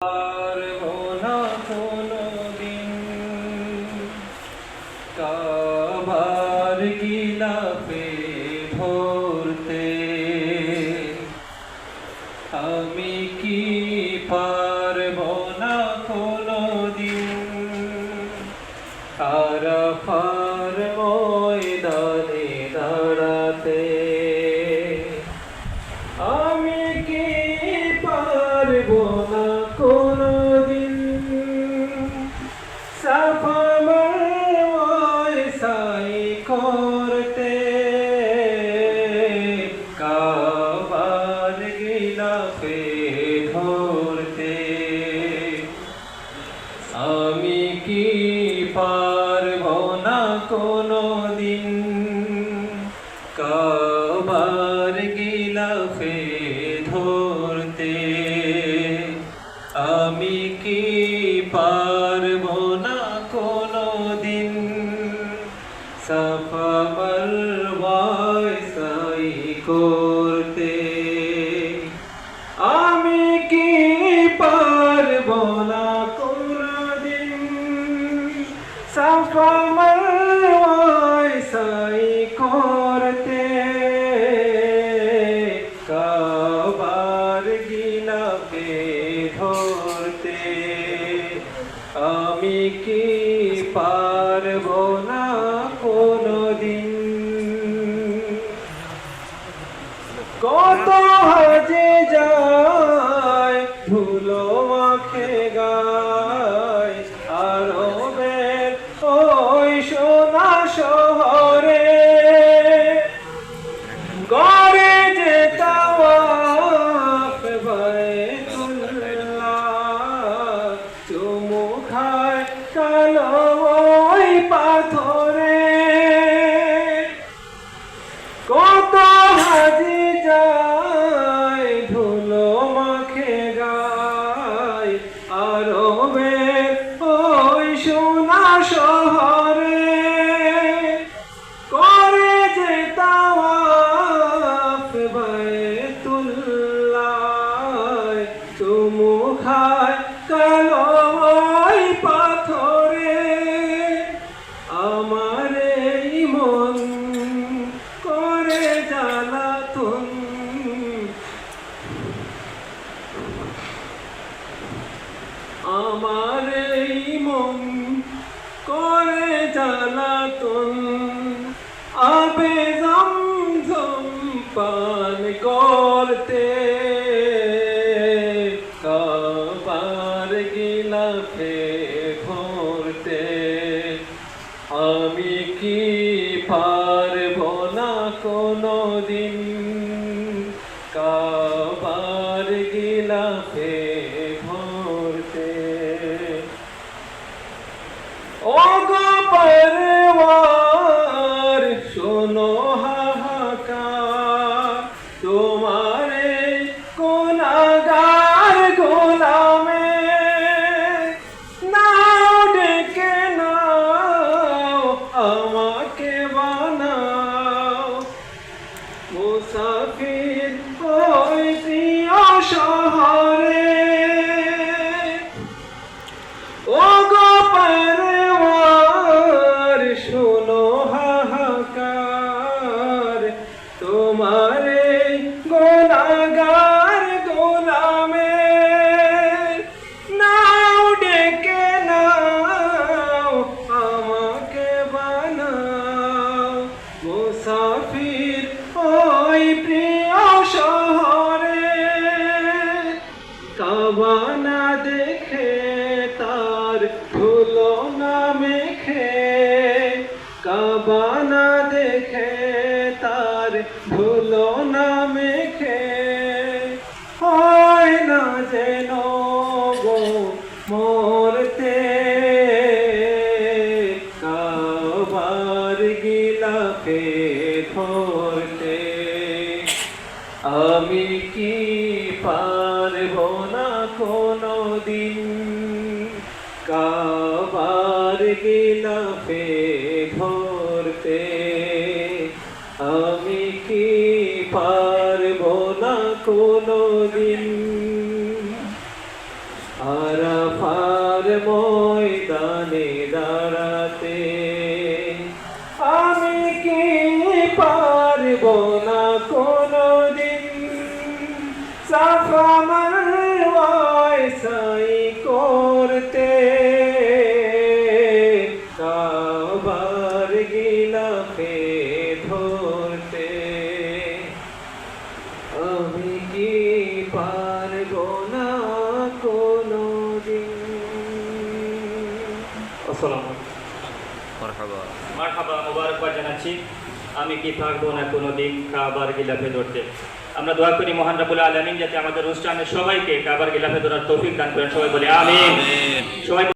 পারব কাবার গিলাফে ধরতে। আমি কি পারব না কোনো দিন সাফা সাই করতে কাবার গিলাপে ধরতে। আমি কি পারব না কোনদিন? কত হাজে যায়, ধুলো মাখে গায় আরবের আমার এই মন করে জ্বালাতন। আবে জমজম পান করতে। কাবার গিলাফে ভরতে। আমি কি পরওয়ার শোনো হাহাকার তোমারে কাবানা দেখে তার ধুলো না মেখে। হয় না যেন গো মরতে। কাবার গিলাফে ধরতে। আমি কি পারব না আমি কি আমি কি পারব না কোনো দিন আসসালামু মারহাবা। মারহাবা মোবারকবাদ জানাচ্ছি। আমি কি থাকব না কোনো দিন কাবার গিলাফে ধরতে? আমরা দোয়া করি মহান রাবুল আলমিন যাতে আমাদের অনুষ্ঠানের সবাইকে কাবার গিলাফে ধরার তৌফিক দান করেন। সবাই বলে। সবাই